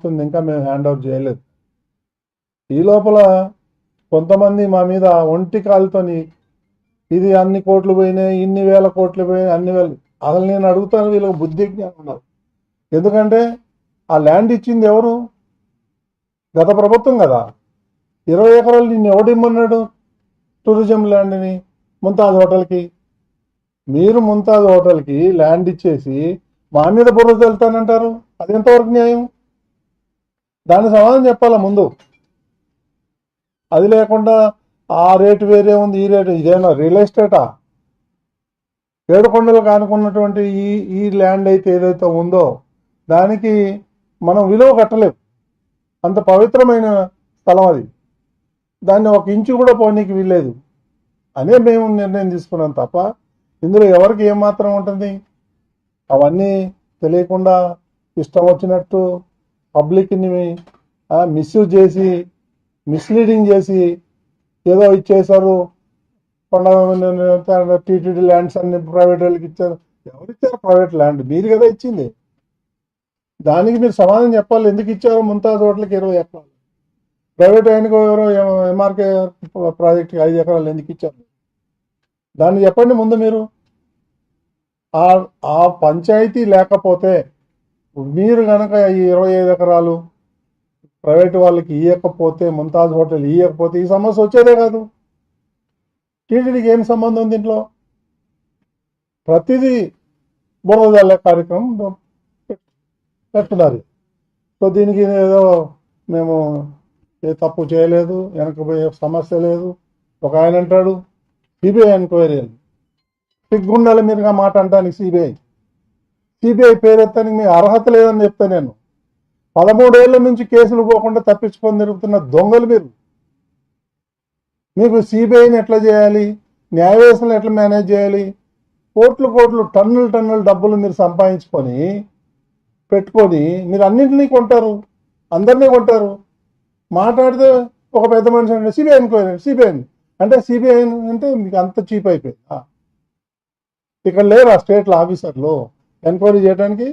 వస్తుంది ఇంకా మేము హ్యాండ్ ఓవర్ చేయలేదు. ఈ లోపల కొంతమంది మా మీద ఒంటి కాలుతోని ఇది అన్ని కోట్లు పోయినాయి ఇన్ని వేల కోట్లు పోయినాయి అన్ని వేలు. అసలు నేను అడుగుతాను వీళ్ళకి బుద్ధి జ్ఞానం ఉన్నారు ఎందుకంటే ఆ ల్యాండ్ ఇచ్చింది ఎవరు? గత ప్రభుత్వం కదా. ఇరవై ఎకరాలు నిన్ను ఎవడిమ్మన్నాడు టూరిజం ల్యాండ్ని ముంతాజ్ హోటల్కి. మీరు ముంతాజ్ హోటల్కి ల్యాండ్ ఇచ్చేసి మా మీద బుర్ర వెళ్తానంటారు అది ఎంతవరకు న్యాయం? దాని సమాధానం చెప్పాలా ముందు? అది లేకుండా ఆ రేటు వేరే ఉంది ఈ రేటు ఇదేనా? రియల్ ఎస్టేటా? ఏడుకొండలు కానుకున్నటువంటి ఈ ఈ ల్యాండ్ అయితే ఏదైతే ఉందో దానికి మనం విలువ కట్టలేము అంత పవిత్రమైన స్థలం అది. దాన్ని ఒక ఇంచు కూడా పోనీకి వీల్లేదు. అనే మేము నిర్ణయం తీసుకున్నాం తప్ప ఇందులో ఎవరికి ఏమాత్రం ఉంటుంది? అవన్నీ తెలియకుండా ఇష్టం వచ్చినట్టు పబ్లిక్ని మిస్యూజ్ చేసి మిస్లీడింగ్ చేసి ఏదో ఇచ్చేశారు. పండగ టీటీడీ ల్యాండ్స్ అన్ని ప్రైవేట్ వాళ్ళకి ఇచ్చారు. ఎవరు ఇచ్చారు ప్రైవేట్ ల్యాండ్ మీరు కదా ఇచ్చింది. దానికి మీరు సమాధానం చెప్పాలి. ఎందుకు ఇచ్చారు? ముంతాజ్ హోటల్కి ఇరవై ఎకరాలు. ప్రైవేట్ ఆయనకు ఎవరో ఎంఆర్కే ప్రాజెక్ట్కి ఐదు ఎకరాలు ఎందుకు ఇచ్చారు? దాన్ని చెప్పండి ముందు మీరు. ఆ పంచాయతీ లేకపోతే మీరు కనుక ఈ ఇరవై ఐదు ఎకరాలు ప్రైవేట్ వాళ్ళకి ఇవ్వకపోతే ముంతాజ్ హోటల్ ఇవ్వకపోతే ఈ సమస్య వచ్చేదే కాదు. టీటీడీకి ఏం సంబంధం దీంట్లో ప్రతిదీ బురద కార్యక్రమం పెట్టున్నారు. సో దీనికి ఏదో మేము ఏ తప్పు చేయలేదు వెనకపోయే సమస్య లేదు. ఒక ఆయన అంటాడు సిబిఐ ఎంక్వైరీ అని. సిగ్గుండాలి మీరుగా మాట అంటానికి సిబిఐ. సిబిఐ పేరెత్తానికి మీ అర్హత లేదని చెప్తా నేను. పదమూడేళ్ళ నుంచి కేసులు పోకుండా తప్పించుకొని తిరుగుతున్న దొంగలు మీరు. మీకు సిబిఐని ఎట్లా చేయాలి? న్యాయ ఎట్లా మేనేజ్ చేయాలి? కోట్లు కోట్లు టన్నులు టన్నుల డబ్బులు మీరు సంపాదించుకొని పెట్టుకొని మీరు అన్నింటినీ కొంటారు. అందరినీ కొంటారు. మాట్లాడితే ఒక పెద్ద మనిషి అంటే సిబిఐ ఎంక్వైరీ సిబిఐ అంటే సిబిఐ అంటే మీకు అంత చీప్ అయిపోయింది? ఇక్కడ ఇక్కడ లేరా స్టేట్ల ఆఫీసర్లు? ఎంక్వైరీ చేయడానికి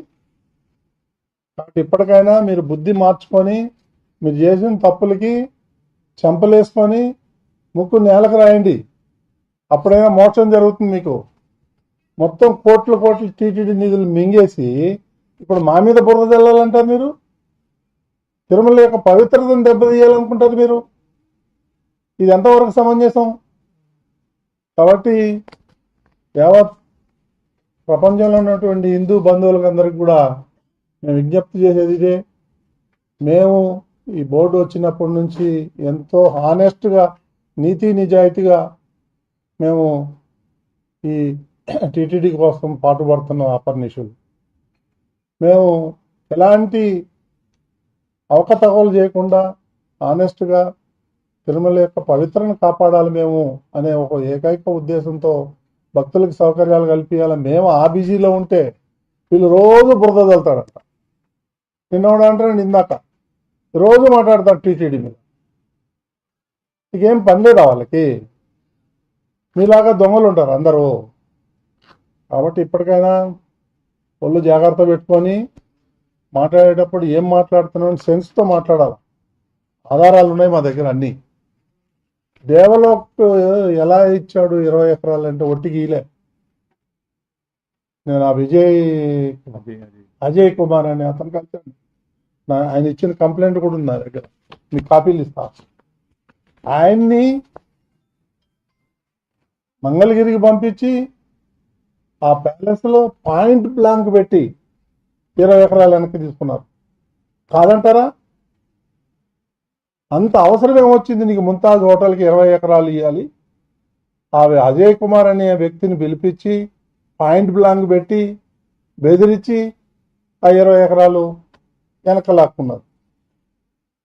కాబట్టి ఇప్పటికైనా మీరు బుద్ధి మార్చుకొని మీరు చేసిన తప్పులకి చెంపలేసుకొని ముక్కు నేలకు రాయండి. అప్పుడైనా మోక్షం జరుగుతుంది మీకు. మొత్తం కోట్ల కోట్ల టీటీడీ నిధులు మింగేసి ఇప్పుడు మా మీద బురద చల్లాలంటారు మీరు? తిరుమల యొక్క పవిత్రతను దెబ్బతీయాలనుకుంటారు మీరు? ఇది ఎంతవరకు సమంజసం? కాబట్టి యావత్ ప్రపంచంలో ఉన్నటువంటి హిందూ బంధువులకు అందరికి కూడా మేము విజ్ఞప్తి చేసేది ఇదే. మేము ఈ బోర్డు వచ్చినప్పటి నుంచి ఎంతో హానెస్ట్గా నీతి నిజాయితీగా మేము ఈ టీటీడీ కోసం పాటుపడుతున్నాం అపర్నిషులు మేము ఎలాంటి అవకతవకలు చేయకుండా ఆనెస్ట్గా తిరుమల యొక్క పవిత్రను కాపాడాలి మేము అనే ఒక ఏకైక ఉద్దేశంతో భక్తులకు సౌకర్యాలు కల్పించాలి మేము ఆ బిజీలో ఉంటే వీళ్ళు రోజు బురద చల్లుతారట నిన్నోడు అంటే నిందాక రోజు మాట్లాడతారు టీటీడీ మీద. ఇకేం పని లేదా వాళ్ళకి? మీలాగా దొంగలు ఉంటారు అందరూ. కాబట్టి ఇప్పటికైనా ఒళ్ళు జాగ్రత్త పెట్టుకొని మాట్లాడేటప్పుడు ఏం మాట్లాడుతున్నాం సెన్స్తో మాట్లాడాలి. ఆధారాలు ఉన్నాయి మా దగ్గర అన్నీ. దేవలోక్ ఎలా ఇచ్చాడు ఇరవై ఎకరాలు అంటే ఒట్టికి ఇలే నేను ఆ విజయ్ అజయ్ కుమార్ అనే అతను కలిసాను ఆయన ఇచ్చిన కంప్లైంట్ కూడా ఉంది నా దగ్గర. మీకు కాపీలు ఇస్తా. ఆయన్ని మంగళగిరికి పంపించి ఆ ప్యాలెస్లో పాయింట్ బ్లాంక్ పెట్టి ఇరవై ఎకరాలు వెనక్కి తీసుకున్నారు. కాదంటారా? అంత అవసరం ఏమొచ్చింది నీకు ముంతాజ్ హోటల్కి ఇరవై ఎకరాలు ఇవ్వాలి ఆ అజయ్ కుమార్ అనే వ్యక్తిని పిలిపించి పాయింట్ బ్లాంక్ పెట్టి బెదిరించి ఆ ఇరవై ఎకరాలు వెనక లాక్కున్నారు.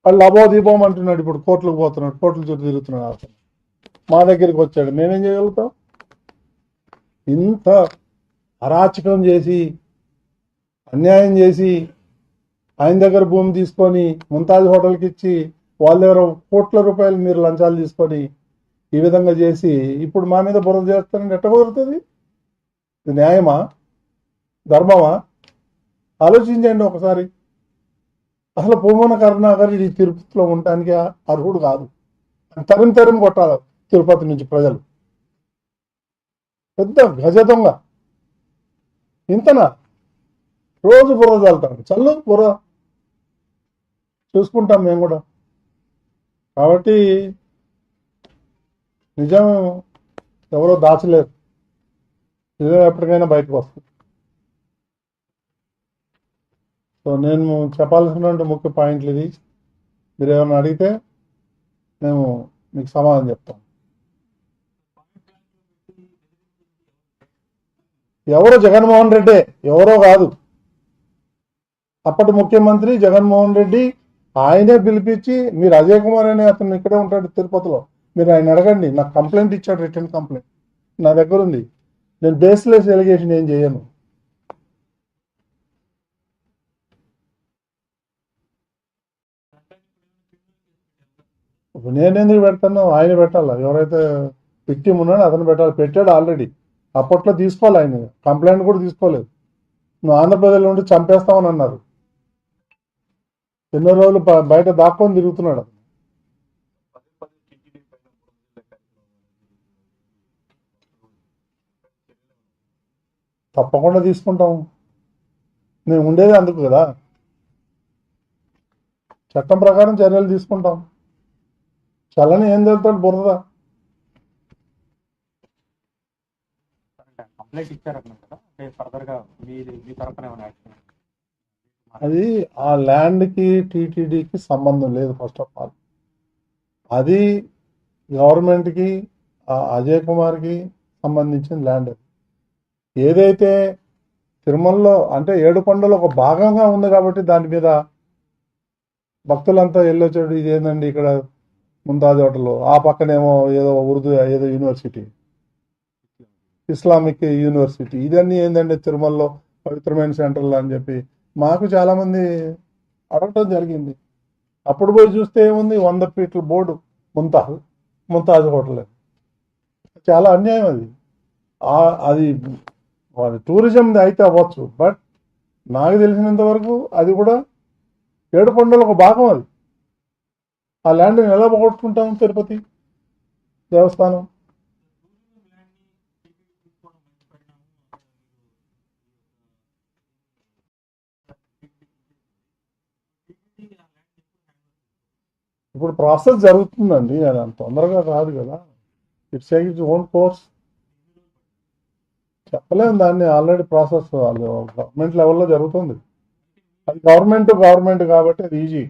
వాళ్ళు అబో దీపం అంటున్నాడు ఇప్పుడు కోర్టులకు పోతున్నాడు కోర్టుల చుట్టూ తిరుగుతున్నాడు అతను మా దగ్గరికి వచ్చాడు మేమేం చేయగలుగుతాం? ఇంత అరాచకం చేసి అన్యాయం చేసి ఆయన దగ్గర భూమి తీసుకొని ముంతాజ్ హోటల్కి ఇచ్చి వాళ్ళ దగ్గర కోట్ల రూపాయలు మీరు లంచాలు తీసుకొని ఈ విధంగా చేసి ఇప్పుడు మా మీద బురద చేస్తారంటే ఎట్ట కుదురుతుంది? ఇది న్యాయమా? ధర్మమా? ఆలోచించండి ఒకసారి. అసలు పూమన కరుణాకర్ ఈ తిరుపతిలో ఉండటానికి అర్హుడు కాదు. తరిం తరిం కొట్టాలి తిరుపతి నుంచి ప్రజలు. పెద్ద గజ దొంగ. ఇంతనా? రోజు బుర్ర చల్లుతాడు చల్లు బుర్ర చూసుకుంటాం మేము కూడా. కాబట్టి నిజం ఎవరో దాచలేరు. నిజం ఎప్పటికైనా బయటకు వస్తుంది. సో నేను చెప్పాల్సినటువంటి ముఖ్య పాయింట్లు ఇది మీరు ఏమైనా అడిగితే మేము మీకు సమాధానం చెప్తాం. ఎవరో జగన్మోహన్ రెడ్డే? ఎవరో కాదు. అప్పటి ముఖ్యమంత్రి జగన్మోహన్ రెడ్డి ఆయనే పిలిపించి మీరు అజయ్ కుమార్ అనే అతను ఇక్కడే ఉంటాడు తిరుపతిలో. మీరు ఆయన అడగండి. నాకు కంప్లైంట్ ఇచ్చాడు రిటర్న్ కంప్లైంట్. నా దగ్గర ఉంది. నేను బేస్లెస్ ఎలిగేషన్ ఏం చేయను. నేను ఎందుకు పెడతాను? ఆయన పెట్టాలి? ఎవరైతే విక్టిమ్ ఉన్నాడో అతను పెట్టాలి. పెట్టాడు ఆల్రెడీ అప్పట్లో తీసుకోవాలి ఆయన. కంప్లైంట్ కూడా తీసుకోలేదు. నువ్వు ఆంధ్రప్రదేశ్లో ఉంటే చంపేస్తామని అన్నారు. ఎన్నో రోజులు బయట దాక్కొని తిరుగుతున్నాడు. తప్పకుండా తీసుకుంటాం. మేము ఉండేది అందుకు కదా. చట్టం ప్రకారం చర్యలు తీసుకుంటాం. చల్లని ఏం తెలుతాడు బురద కంప్లైంట్ ఇచ్చారన్నారు కదా ఫర్దర్గా మీ తరఫున ఏమైనా యాక్షన్ అది ఆ ల్యాండ్కి టీటీడీకి సంబంధం లేదు ఫస్ట్ ఆఫ్ ఆల్ అది గవర్నమెంట్కి ఆ అజయ్ కుమార్కి సంబంధించిన ల్యాండ్ అది. ఏదైతే తిరుమలలో అంటే ఏడుకొండలో ఒక భాగంగా ఉంది కాబట్టి దాని మీద భక్తులంతా వెళ్ళొచ్చాడు ఇది ఏందండి ఇక్కడ ముంతాజ్ హోటల్ ఆ పక్కనేమో ఏదో ఉర్దూ ఏదో యూనివర్సిటీ ఇస్లామిక్ యూనివర్సిటీ ఇదన్నీ ఏంటంటే తిరుమలలో పవిత్రమైన సెంటర్లు అని చెప్పి మాకు చాలామంది అడగటం జరిగింది. అప్పుడు పోయి చూస్తే ఏముంది? వంద ఫీట్ల బోర్డు ముంతాజ్ ముంతాజ్ హోటల్. చాలా అన్యాయం అది. అది వారి టూరిజం అయితే అవ్వచ్చు బట్ నాకు తెలిసినంత వరకు అది కూడా ఏడుకొండల ఒక భాగం అది. ఆ ల్యాండ్ని ఎలా పోగొట్టుకుంటాం తిరుపతి దేవస్థానం? ఇప్పుడు ప్రాసెస్ జరుగుతుందండి అది అంత తొందరగా కాదు కదా. ఇట్స్ ఇట్స్ ఓన్ కోర్స్ చెప్పలేము దాన్ని ఆల్రెడీ ప్రాసెస్ వాళ్ళు గవర్నమెంట్ లెవెల్లో జరుగుతుంది. అది గవర్నమెంట్ గవర్నమెంట్ కాబట్టి అది ఈజీ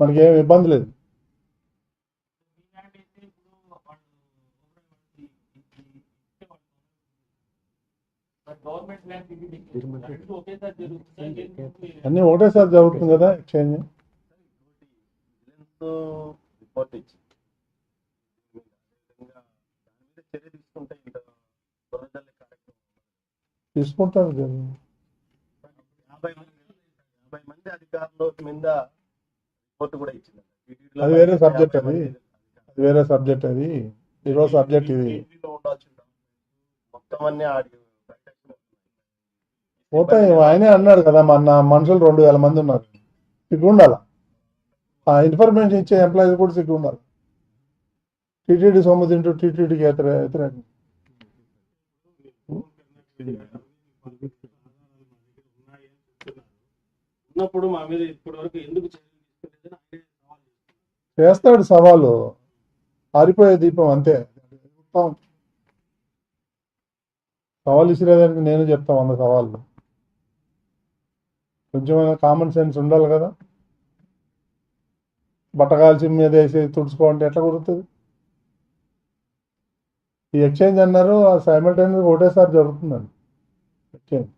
మనకి ఏం ఇబ్బంది లేదు. అన్నీ ఒకటేసారి జరుగుతుంది కదా ఎక్స్చేంజ్ రిపోర్ట్ మీద చర్య తీసుకుంటే ఇంత కార్యక్రమం తీసుకుంటారు. యాభై మంది యాభై మంది అధికారుల మీద రిపోర్ట్ కూడా ఇచ్చింది. అది వేరే యాభై అది. వేరే సబ్జెక్ట్ అది. ఈరోజు సబ్జెక్ట్ ఇది. మొత్తం అన్ని ఆడి ప్రత్యక్షం పోతాయి. ఆయనే అన్నాడు కదా మన మనుషులు రెండు వేల మంది ఉన్నారు. సిగ్గు ఉండాలి? ఆ ఇన్ఫర్మేషన్ ఇచ్చే ఎంప్లాయీస్ కూడా సిగ్గు ఉండాలి టీటీడీ సొమ్ము తింటూ టీటీడీకి వ్యతిరే వ్యతిరేకం ఉన్నప్పుడు మా మీద ఇప్పటి వరకు ఎందుకు చర్యలు తీసుకోలేదని ఆయనే సవాల్ చేస్తున్నారు. చేస్తాడు సవాలు. ఆరిపోయే దీపం అంతే. సవాల్ ఇసిరేదానికి నేను చెప్తా వంద సవాళ్ళు. కొంచెమైనా కామన్ సెన్స్ ఉండాలి కదా. బట్టకాల్చి మీద వేసి తుడుచుకోవాలంటే ఎట్లా కుదురుతుంది? ఈ ఎక్స్చేంజ్ అన్నారు సైమల్టైనస్ ఒకటేసారి జరుగుతుందండి. ఎక్స్చేంజ్.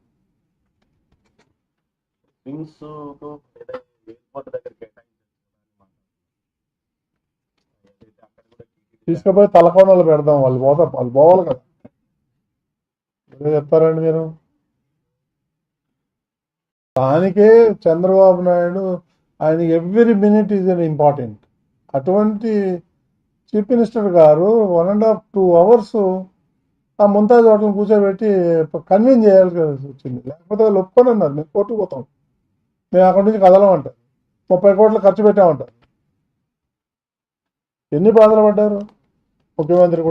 తీసుకుపోయి తలకోనలు పెడదాం వాళ్ళు పోతారు వాళ్ళు పోవాలి కదా. చెప్తారండి మీరు? దానికే చంద్రబాబు నాయుడు ఆయన every minute is an important అటువంటి చీఫ్ మినిస్టర్ గారు one and half two hours ఆ ముంతాజ్ హోటల్ కూర్చోబెట్టి కన్విన్స్ చేయాల్సి వచ్చింది. లేకపోతే వాళ్ళు ఒప్పుకొని అన్నారు మేము కోర్టుకు పోతాం. మేము అక్కడి నుంచి కదలమంటారు ముప్పై కోట్లు ఖర్చు పెట్టామంటారు. ఎన్ని బాధలు పడ్డారు? ముఖ్యమంత్రి కూడా